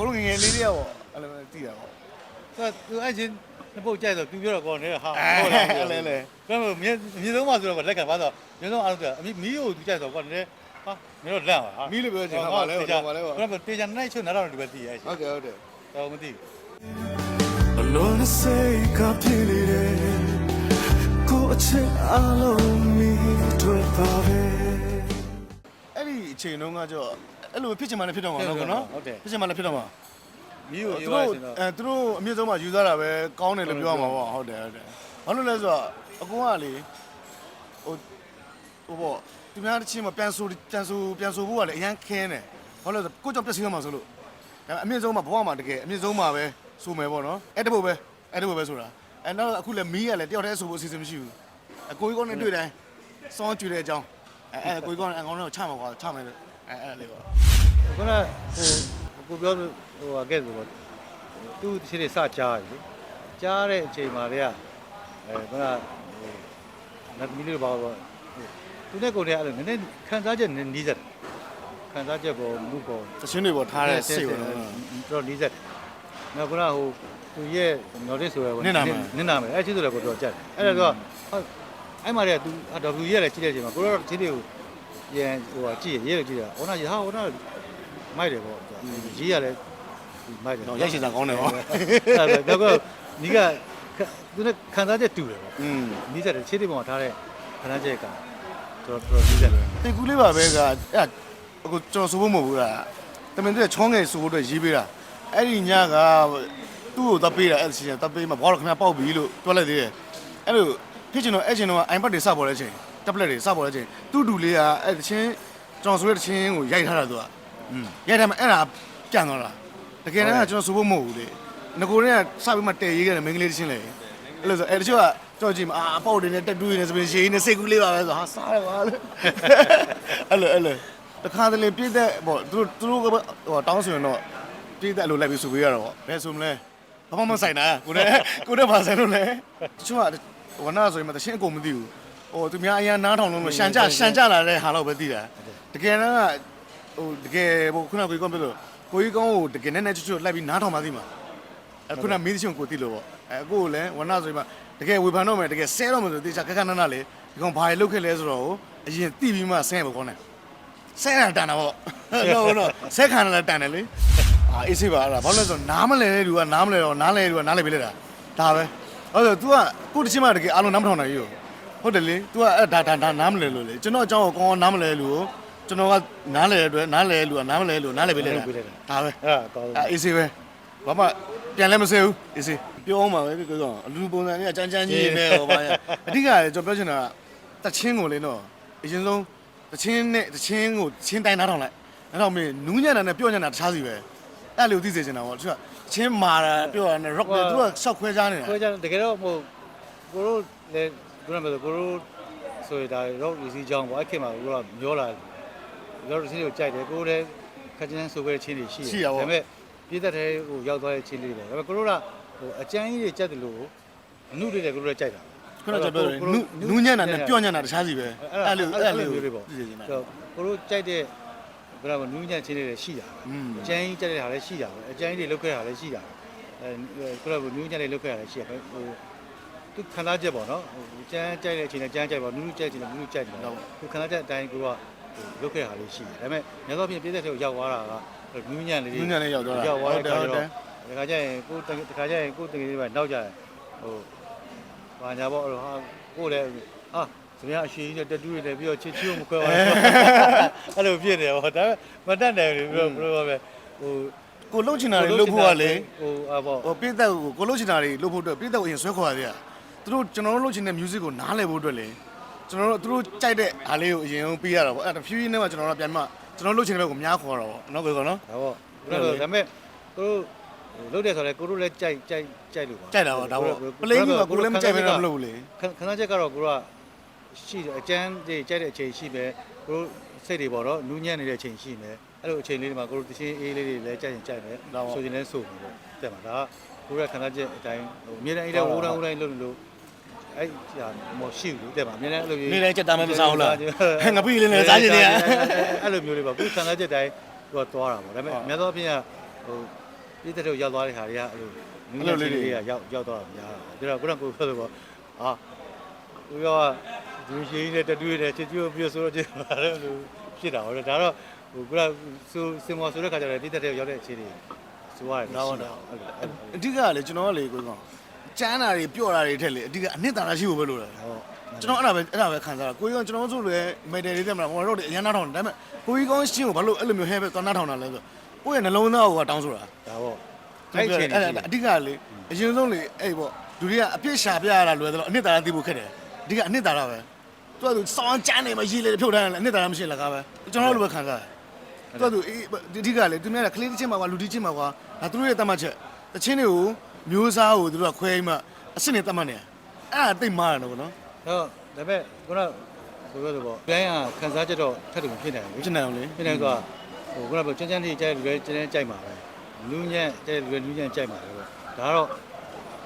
ကိုတို့ငယ်ငယ်လေးတွေကပေါ့အဲ့လိုတည်တာပေါ့သူကသူအဲ့ချင်းနှစ်ပုတ်ကြိုက်ဆိုသူပြောတော့ကောနေဟာအဲဟုတ်လားလဲလဲကဲမြင်းမြင်းဆုံးမှဆိုတော့လက်ကပါတော့မြင်းဆုံးအားလုံးကအမီမီးကိုသူကြိုက်ဆိုကောနေဟာမင်းတို့လန့်ပါဟာမီးလို့ပြောချင်တာပါလဲပေါ့ပါလဲပေါ့ကဲတေချာနိုင်ချွတ်နားတော့ဒီပဲတည်ရဲ့ဟုတ်တယ်ဟုတ်တယ်တော့မသိ Alone say ကပြင်းနေတယ်ကိုအချစ်အလုံးမီတွေ့ပါပဲအဲ့ဒီအချိန်တုန်းကကြော အဲ့လိုဖြစ်ချင်မှလည်းဖြစ်တော့မှာနော်ကောနော်ဖြစ်ချင်မှလည်းဖြစ်တော့မှာမီးကိုသူရေးပါတို့စင်တော့အဲသူတို့အမြင့်ဆုံးမှာယူသားတာပဲကောင်းတယ်လို့ပြောရမှာပေါ့ဟုတ်တယ်ဟုတ်တယ်ဘာလို့လဲဆိုတော့အကူကလေဟိုဟိုပေါ့သူများတစ်ချင်းမှာပြန်ဆိုပြန်ဆိုပြန်ဆိုဖို့ကလည်းအရန်ခင်းတယ်ဘာလို့လဲဆိုကိုကြောင့်ပြည့်စည်ရမှာဆိုလို့ဒါအမြင့်ဆုံးမှာဘဝမှာတကယ်အမြင့်ဆုံးမှာပဲဆိုမယ်ပေါ့နော်အဲ့တပုတ်ပဲအဲ့တပုတ်ပဲဆိုတာအဲ့တော့အခုလည်းမီးကလည်းတယောက်တည်းဆိုဖို့အစီအစဉ်မရှိဘူးအကိုကြီးကောနဲ့တွေ့တိုင်းစောင်းကြည့်တဲ့အကြောင်းအဲအဲကိုကြီးကောအကောင်တော့ချမှာကွာချမယ်လို့ အဲအဲ့လေးပေါ့ခုနဟိုကိုပြောလို့ဟိုကဲဆိုတော့သူ့ချင်းတွေစကြားတယ်လေကြားတဲ့အချိန်မှာလေအဲခုနဟိုနတ်မီးလေးပါတော့သူနဲ့ကိုယ်နဲ့အဲ့လိုနည်းနည်းခံစားချက်နီးစက်ခံစားချက်ပေါ်မှုပေါ်သရှင်တွေပေါ်ထားတဲ့စိတ်ပေါ့နော်တော့နီးစက်နောက်ခုနဟိုသူရဲ့နော်လေးဆိုရယ်နင်းနာမယ်အဲ့ချင်းဆိုလည်းကိုတော့ကြက်အဲ့ဒါကအဲ့မှာလေသူ W ရဲ့လည်းကြည့်တဲ့အချိန်မှာကိုတော့ချင်းတွေကို ရန်ဟိုကြည့်ရဲရဲကြည့်တာဟောနာဟာဟောနာမိုက်တယ်ပေါ့ရေးရတယ်မိုက်တယ်တော့ရိုက်ရှင်တာကောင်းတယ်ဟောအဲ့ဒါတော့နီးကသူနဲ့ခံစားချက်တူတယ်ပေါ့อืมနီးစက်တယ်ချင်းတွေပေါ်မှာထားတဲ့ခံစားချက်ကတော်တော်နီးစက်တယ်တင်ကူးလေးပါပဲကအဲ့အခုကျွန်တော်ဆိုဖို့မဟုတ်ဘူးလားတမင်တဲ့ချောင်းငယ်ဆိုဖို့အတွက်ရေးပေးတာအဲ့ဒီညကသူ့ကိုတပ်ပေးတာအဲ့ဒီချင်းတပ်ပေးမှာဘောတော့ခင်ဗျားပေါက်ပြီလို့ပြောလိုက်သေးတယ်အဲ့လိုဖြစ်ချင်တော့အဲ့ချင်တော့ iPad တွေစပေါ်တဲ့ချိန် tablet တွေစပေါ်တဲ့ချိန်သူ့တူလေးကအဲ့ဒီချင်းကျွန်တော်ဆိုတဲ့ချင်းကိုရိုက်ထားတာသူကอืมရိုက်ထားမှအဲ့ဒါပြန်သွားတာတကယ်တမ်းကကျွန်တော်ဆိုဖို့မဟုတ်ဘူးလေငကိုနဲ့စပြီးမှတည်ရေးခဲ့တယ်မင်းကလေးတစ်ချင်းလေအဲ့လိုဆိုအဲ့တချို့ကကြောက်ကြည့်မအာအပေါက်တွေနဲ့တက်တူးတွေနဲ့ဆိုပြီးရှေးနေစိတ်ကူးလေးပါပဲဆိုဟာစားတယ်ပါလို့အဲ့လိုအဲ့လိုတခါတလေပြည့်တဲ့ပေါ့သူတို့သူတို့ကဟိုတောင်းဆိုရင်တော့ပြည့်တဲ့လိုလိုက်ပြီးဆိုပေးရတော့ပေါ့ဘယ်ဆိုမလဲဘာမှမဆိုင်တာကိုနဲ့ကိုနဲ့ပါဆိုင်လို့လေတချို့ကဝနာဆိုရင်မတရှင်းအကုန်မသိဘူး ဟိုသူများအရင်နားထောင်လို့ရှန်ကြရှန်ကြလာတဲ့ဟာတော့ပဲသိတာတကယ်တော့ဟိုတကယ်ဟိုခုနကကိုကြီးကောင်းပြောလို့ကိုကြီးကောင်းကိုတကယ်နဲ့နဲ့ချွတ်ချွတ်လိုက်ပြီးနားထောင်ပါသိမှာအခုနမင်းချင်းကိုတီးလို့ပေါ့အဲအခုကိုလည်းဝနာဆိုရင်မှတကယ်ဝေဖန်တော့မယ်တကယ်ဆဲတော့မယ်ဆိုတေချာခက်ခက်နက်နက်လေဒီကောင်ဘာတွေလုပ်ခဲ့လဲဆိုတော့အရင်တီးပြီးမှဆဲပေါ့ခေါင်းနဲ့ဆဲတာတန်တာပေါ့ဟုတ်တော့ဆဲခံရတာတန်တယ်လေအာအေးစေးပါအဲ့ဒါဘာလို့လဲဆိုတော့နားမလဲတဲ့လူကနားမလဲတော့နားလဲတဲ့လူကနားလဲပေးလိုက်တာဒါပဲဟုတ်တယ် तू ကကိုတချင်းမှတကယ်အားလုံးနားမထောင်နိုင်ဘူး ဟုတ်တယ်လေ तू ကအဲ့ဒါဒါဒါနားမလဲလို့လေကျွန်တော်အကြောင်းကိုကောင်းကောင်းနားမလဲလို့ကျွန်တော်ကနားလဲတဲ့အတွက်နားလဲလူကနားမလဲလို့နားလဲပေးလိုက်တာဒါပဲအဲ့ဒါကောင်းအဲအေးစေးပဲဘာမှပြန်လည်းမစဲဘူးအေးစေးပြောအောင်ပါပဲကိုကောင်အလူပုံစံလေးကကြမ်းကြမ်းကြီးနေဟောပါရအဓိကလည်းကျွန်တော်ပြောချင်တာကတချင်းကိုလေနော်အရင်ဆုံးတချင်းနဲ့တချင်းကိုတချင်းတိုင်းနားထောင်လိုက်အဲ့တော့မင်းနူးညံ့တာနဲ့ပြောညံ့တာတခြားစီပဲအဲ့လိုသိစေချင်တာပေါ့သူကချင်းမာတာပြောရတဲ့ rock တွေသူကရှောက်ခွဲကြနေတာခွဲကြတကယ်တော့ဟိုကိုတို့လည်း ခုနကပြောကိုတို့ဆိုရတာ rock easy ကြောင်းပေါ့အဲ့ခေတ်မှာကိုတို့ကမျောလာရောချင်းတွေကိုကြိုက်တယ်ကိုလည်းခက်ချမ်းဆိုခဲ့တဲ့ချင်းတွေရှိတယ်ဒါပေမဲ့ပြည့်တဲ့ထဲဟိုရောက်သွားတဲ့ချင်းလေးတွေဒါပေမဲ့ကိုတို့ကဟိုအကျန်းကြီးတွေကြက်တယ်လို့အမှုတွေလည်းကိုတို့လည်းကြိုက်တာခုနကကျွန်တော်ပြောတယ်နူးနူးညံ့တာနဲ့ပြောညံ့တာတခြားစီပဲအဲ့လိုအဲ့လိုမျိုးတွေပေါ့သိစေချင်တာဆိုတော့ကိုတို့ကြိုက်တဲ့ဘယ်လိုနူးညံ့ချင်းတွေလည်းရှိတာอืมအကျန်းကြီးကြက်တဲ့ဟာလည်းရှိတာပဲအကျန်းကြီးတွေလုတ်ခဲ့တာလည်းရှိတာအဲကိုတို့ကနူးညံ့တွေလုတ်ခဲ့တာလည်းရှိတယ်ဟို သူခန္ဓာချက်ပေါ့နော်ဟိုကျန်းကြိုက်တဲ့အချိန်နဲ့ကျန်းကြိုက်ပါနူးနူးကြိုက်ချိန်နဲ့နူးနူးကြိုက်တယ်ပေါ့သူခန္ဓာချက်အတိုင်းကိုကလုတ်ခဲ့တာလေးရှိတယ်ဒါပေမဲ့ညသောဖြင့်ပြည့်တဲ့ထဲကိုရောက်သွားတာကနူးညံ့လေးနူးညံ့လေးရောက်သွားတာရောက်သွားတဲ့ဟုတ်တယ်ခါကျတော့ဒီခါကျရင်ကိုတခါကျရင်ကိုတကယ်ပဲနောက်ကြရင်ဟိုဘာညာပေါ့ဟာကိုလည်းဟာစမြအရှိကြီးနဲ့တက်တူးတွေလည်းပြီးတော့ချစ်ချီကိုမခွဲပါဘူးအဲ့လိုဖြစ်နေတယ်ပေါ့ဒါပေမဲ့မတတ်နိုင်ဘူးပြီးတော့ဘယ်လိုပါပဲဟိုကိုလှုပ်ချင်တာတွေလှုပ်ဖို့ကလေဟိုအပေါ့ဟိုပြည့်သက်ကိုကိုလှုပ်ချင်တာတွေလှုပ်ဖို့အတွက်ပြည့်သက်ကိုအရင်ဆွဲခေါ်ရသေးတာ သူတို့ကျွန်တော်တို့လှုပ်ချင်တဲ့ music ကိုနားလည်ဖို့အတွက်လေကျွန်တော်တို့သူတို့ကြိုက်တဲ့အားလေးကိုအရင်ဆုံးပေးရတာပေါ့အဲ့ဒါဖြည်းဖြည်းနဲ့မှကျွန်တော်တို့ပြန်မှကျွန်တော်လှုပ်ချင်တဲ့ဘက်ကိုများခေါ်တာပေါ့နော်ကိုကောနော်ဒါပေါ့ဒါပေမဲ့ကိုတို့လုတ်တယ်ဆိုတော့ကိုတို့လည်းကြိုက်ကြိုက်ကြိုက်လို့ပါကြိုက်တာပေါ့ဒါပေါ့ပလိန်ကြီးကကိုလည်းမကြိုက်ဘဲတော့မလုပ်ဘူးလေခဏချက်ကတော့ကိုတို့ကရှိတယ်အကျန်းတွေကြိုက်တဲ့အချိန်ရှိမယ်ကိုတို့စိတ်တွေပေါ့နော်နူးညံ့နေတဲ့အချိန်ရှိမယ်အဲ့လိုအချိန်လေးတွေမှာကိုတို့တချင်းအေးလေးတွေလည်းကြိုက်ရင်ကြိုက်မယ်ဆိုရင်လည်းဆိုမယ်ပေါ့တဲ့မှာဒါကကိုတို့ကခဏချက်အတိုင်းဟိုအမြဲတမ်းအေးတဲ့ဝိုးတန်းဝိုးတိုင်းလုပ်လို့ အဲ့ဟာမရှိဘူးတဲ့မှာအမြဲတမ်းအဲ့လိုနေလည်းကြက်သားမမစားဘူးလားငါပြီလေးနဲ့စားချင်နေရအဲ့လိုမျိုးလေးပါကိုခဏချက်တိုင်းကိုကသွားတာပေါ့ဒါပေမဲ့အများသောအားဖြင့်ကဟိုဒီတဲ့တော့ရောက်သွားတဲ့ခါတွေကအဲ့လိုနူးညံ့လေးတွေကရောက်ရောက်သွားတာများတယ်ဒါတော့ခုနကကိုပြောလို့ဟာဦးရောဒီရှိနေတဲ့တတွေ့တဲ့ချစ်ချူပြဆိုတော့ကျတယ်လို့ဖြစ်တာဟောဒါတော့ဟိုခုနစူစင်မောဆိုတဲ့ခါကျတော့ဒီတဲ့ရောက်တဲ့အခြေအနေဆိုရတယ်ရှိတာဟုတ်တယ်အဓိကကလေကျွန်တော်ကလေကိုကောင် ကျမ်းတာတွေပြော့တာတွေထက်လေအဓိကအနှစ်သာရရှိဖို့ပဲလို့တယ်ဟုတ်ကျွန်တော်အဲ့ဒါပဲအဲ့ဒါပဲခံစားတာကိုကြီးကောင်ကျွန်တော်တို့ဆိုလည်းမယ်တယ်လေးတက်မလားဟိုတော့အရန်နာထောင်တယ်ဒါပေမဲ့ကိုကြီးကောင်ရှင်းကိုဘာလို့အဲ့လိုမျိုးဟဲပဲသွားနာထောင်တာလဲဆိုကိုယ့်ရဲ့နှလုံးသားကိုကတောင်းဆိုတာဒါပေါ့အဲ့အဲ့ဒီအခြေအနေအဲ့ဒါအဓိကလေအရင်ဆုံးလေအဲ့ပေါ့ဒုတိယအပြစ်ရှာပြရတာလွယ်တယ်လို့အနှစ်သာရသိဖို့ခက်တယ်အဓိကအနှစ်သာရပဲသူကသူစောင်းကျမ်းနေမှရေးလေဖြုတ်ထားတယ်အနှစ်သာရမရှိလကားပဲကျွန်တော်တို့လိုပဲခံစားတယ်သူကသူအေးအဓိကလေသူများကကလေးတစ်ချင်းမှာကွာလူတစ်ချင်းမှာကွာဒါသူတို့ရဲ့တတ်မှတ်ချက်တချင်းတွေကို မျိုးစားကိုသူတို့ကခွဲပြီးမှအစ်စ်နဲ့တတ်မှတ်နေတယ်အဲ့ဒါသိမားတယ်နော်ကွာနော်တော့ဒါပေမဲ့ခုနကဘယ်လိုလဲပေါ့ပြန်ရခန်းစားချက်တော့ထပ်တယ်မဖြစ်နိုင်ဘူးဖြစ်နေအောင်လေဖြစ်နေတော့ဟိုခုနကပြောချမ်းချမ်းလေးကြိုက်လူတွေချမ်းချမ်းကြိုက်မှာပဲလူညံ့ကြိုက်လူတွေလူညံ့ကြိုက်မှာပဲပေါ့ဒါကတော့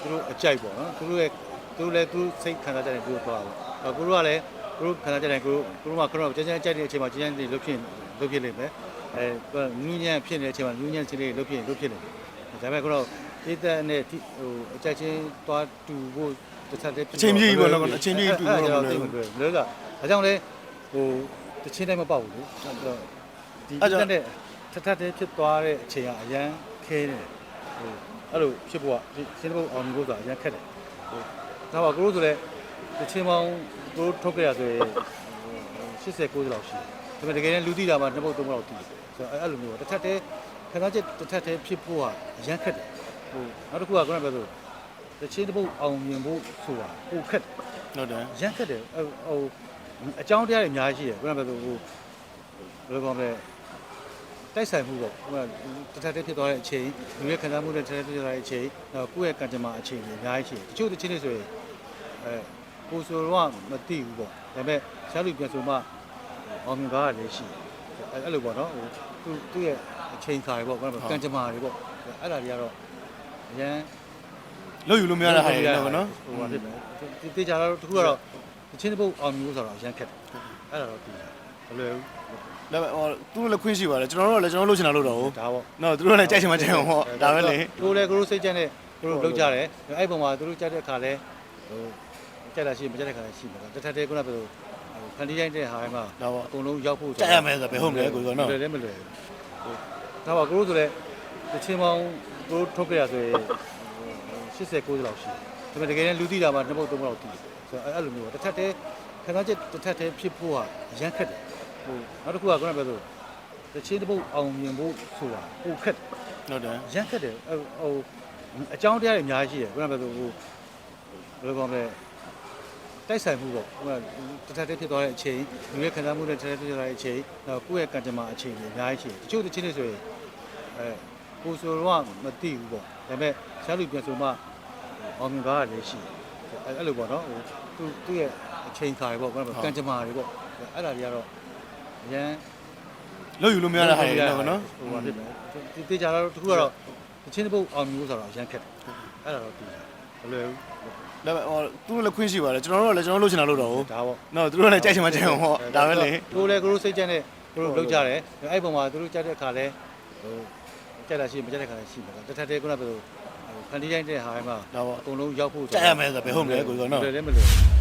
သူတို့အကြိုက်ပေါ့နော်သူတို့ရဲ့သူတို့လည်းသူစိတ်ခံစားချက်တွေသူတို့သွားပါဘူးကိုတို့ကလည်းကိုတို့ခံစားချက်တွေကိုကိုတို့ကခဏချမ်းချမ်းကြိုက်တဲ့အချိန်မှာချမ်းချမ်းလေးလုတ်ဖြစ်လုတ်ဖြစ်လိမ့်မယ်အဲလူညံ့ဖြစ်နေတဲ့အချိန်မှာလူညံ့ချင်းလေးလုတ်ဖြစ်လုတ်ဖြစ်လိမ့်မယ်ဒါပေမဲ့ခု တော့ဒီတဲ့နဲ့ဟိုအကြိုက်ချင်းသွားတူဖို့တစ်ချက်တည်းအချိန်ကြီးပေါ့နော်အချိန်ကြီးတူတော့တော့မသိလို့မတွေ့ဘူးလေကဒါကြောင့်လေဟိုတချင်းတိုင်းမပေါက်ဘူးလေအဲ့တော့ဒီအတက်နဲ့ထထတဲ့ဖြစ်သွားတဲ့အချိန်ကအရန်ခဲနေတယ်ဟိုအဲ့လိုဖြစ်ဖို့ကဒီရှင်းဖို့အောင်လို့ဆိုတာအရန်ခက်တယ်ဟိုဒါပါကိုလို့ဆိုလဲတချင်းပေါင်းကိုထုတ်ကြရဆိုရင်80 90လောက်ရှိတယ်ဒါပေမဲ့တကယ်လည်းလူသိတာမှနှစ်ပုတ်သုံးပုတ်လောက်သိတယ်ဆိုတော့အဲ့လိုမျိုးပေါ့တစ်ထက်တည်းခဏချက်တစ်ထက်တည်းဖြစ်ဖို့ကအရန်ခက်တယ် ဟိုနောက်တစ်ခုကခုနကပြောဆိုတချင်းတစ်ပုတ်အောင်မြင်ဖို့ဆိုတာဟိုခက်တယ်ဟုတ်တယ်ရမ်းခက်တယ်ဟိုဟိုအကြောင်းတရားတွေအများကြီးရှိတယ်ခုနကပြောဟိုဘယ်လိုကောမလဲတိုက်ဆိုင်မှုပေါ့ဟိုတထက်တက်ဖြစ်သွားတဲ့အချိန်လူရဲ့ခံစားမှုနဲ့တထက်တက်ဖြစ်သွားတဲ့အချိန်နောက်ကိုယ့်ရဲ့ကံကြမ္မာအချိန်တွေအများကြီးရှိတယ်တချို့တစ်ချင်းတွေဆိုရင်အဲကိုယ်ဆိုတော့မသိဘူးပေါ့ဒါပေမဲ့ရှားလူပြန်ဆိုမှအောင်မြင်ကားလည်းရှိတယ်အဲ့လိုပေါ့နော်ဟိုသူသူ့ရဲ့အချိန်ခါတွေပေါ့ခုနကကံကြမ္မာတွေပေါ့အဲ့ဒါတွေကတော့ အရန်လို့ယူလို့မရတဲ့ဟာတွေနော်ကွာနော်ဟိုပါဖြစ်မယ်ဒီတေချာတော့တခုကတော့တချင်းတစ်ပုတ်အောင်မျိုးဆိုတော့အရန်ခက်တယ်အဲ့ဒါတော့ဒီဘယ်လိုဒါပေမဲ့ဟိုသူတို့လည်းခွင့်ရှိပါတယ်ကျွန်တော်တို့လည်းကျွန်တော်တို့လုပ်ချင်တာလုပ်တော့ဟုတ်ဒါပေါ့နော်သူတို့လည်းကြိုက်ချင်မှကြိုက်အောင်ဟောဒါပဲလေကိုလည်းကိုတို့စိတ်ကြက်နဲ့ကိုတို့လောက်ကြတယ်အဲ့ပုံမှာသူတို့ကြက်တဲ့ခါလဲဟိုကြက်တာရှိမကြက်တဲ့ခါလဲရှိမှာတထက်တဲ့ခုနကဘယ်လိုခန္တီတိုင်းတဲ့ဟာထဲမှာဒါပေါ့အကုန်လုံးရောက်ဖို့ကြိုက်ရမယ်ဆိုဘယ်ဟုတ်မလဲကိုယ်ကနော်လွယ်လည်းမလွယ်ဘူးဒါပါကိုတို့ဆိုလဲတချင်းပေါင်းကို တို့ထုတ်ကြရဆိုရင်80 90လောက်ရှိတယ်ဒါပေမဲ့တကယ်လည်းလူသိတာမှနှစ်ပုတ်သုံးပုတ်လောက်သိတယ်ဆိုတော့အဲ့လိုမျိုးတစ်ထက်တည်းခဏချက်တစ်ထက်တည်းဖြစ်ဖို့ကအရန်ခက်တယ်ဟိုနောက်တစ်ခုကခုနကပြောဆိုတချင်းတစ်ပုတ်အောင်မြင်ဖို့ဆိုတာဟိုခက်တယ်ဟုတ်တယ်ရမ်းခက်တယ်ဟိုဟိုအကြောင်းတရားတွေအများကြီးရှိတယ်ခုနကပြောဆိုဟိုဘယ်လိုကောမလဲတိုက်ဆိုင်မှုပေါ့ဟိုကတစ်ထက်တည်းဖြစ်သွားတဲ့အချိန်လူရဲ့ခံစားမှုနဲ့တစ်ထက်တည်းဖြစ်သွားတဲ့အချိန်နောက်ကိုယ့်ရဲ့ကံကြမ္မာအချိန်တွေအများကြီးရှိတယ်တချို့တချင်းတွေဆိုရင်အဲ ကိုယ်ဆိုတော့မသိဘူးပေါ့ဒါပေမဲ့ရှားလူပြန်ဆိုမှအောင်မြင်ကားလည်းရှိတယ်အဲ့လိုပေါ့နော်ဟိုသူသူ့ရဲ့အချိန်ခါတွေပေါ့ခုနကကံကြမ္မာတွေပေါ့အဲ့ဒါတွေကတော့အရန်လို့ယူလို့မရတဲ့ဟာတွေနော်ကွာနော်ဟိုပါဖြစ်မယ်ဒီတေချာတော့တခုကတော့တချင်းတစ်ပုတ်အောင်မျိုးဆိုတော့ရမ်းခက်တယ်အဲ့ဒါတော့ဒီဘယ်လိုဒါပေမဲ့ဟိုသူတို့လည်းခွင့်ရှိပါတယ်ကျွန်တော်တို့လည်းကျွန်တော်တို့လုပ်ချင်တာလုပ်တော့ဟုတ်ဒါပေါ့နော်သူတို့လည်းကြိုက်ချင်မှကြိုက်အောင်ဟောဒါပဲလေကိုလည်းကိုတို့စိတ်ကြက်နဲ့ကိုတို့လောက်ကြတယ်အဲ့ပုံမှာသူတို့ကြက်တဲ့ခါလဲဟို ကြက်တာရှိမကြက်တဲ့ခါလဲရှိမှာတစ်ထက်တည်းခုနကဘယ်လိုခန္တီတိုင်းတဲ့ဟာမှာဒါပေါ့အကုန်လုံးရောက်ဖို့ကြိုက်ရမယ်ဆိုဘယ်ဟုတ်မလဲကိုယ်ကနော်လွယ်လည်းမလွယ်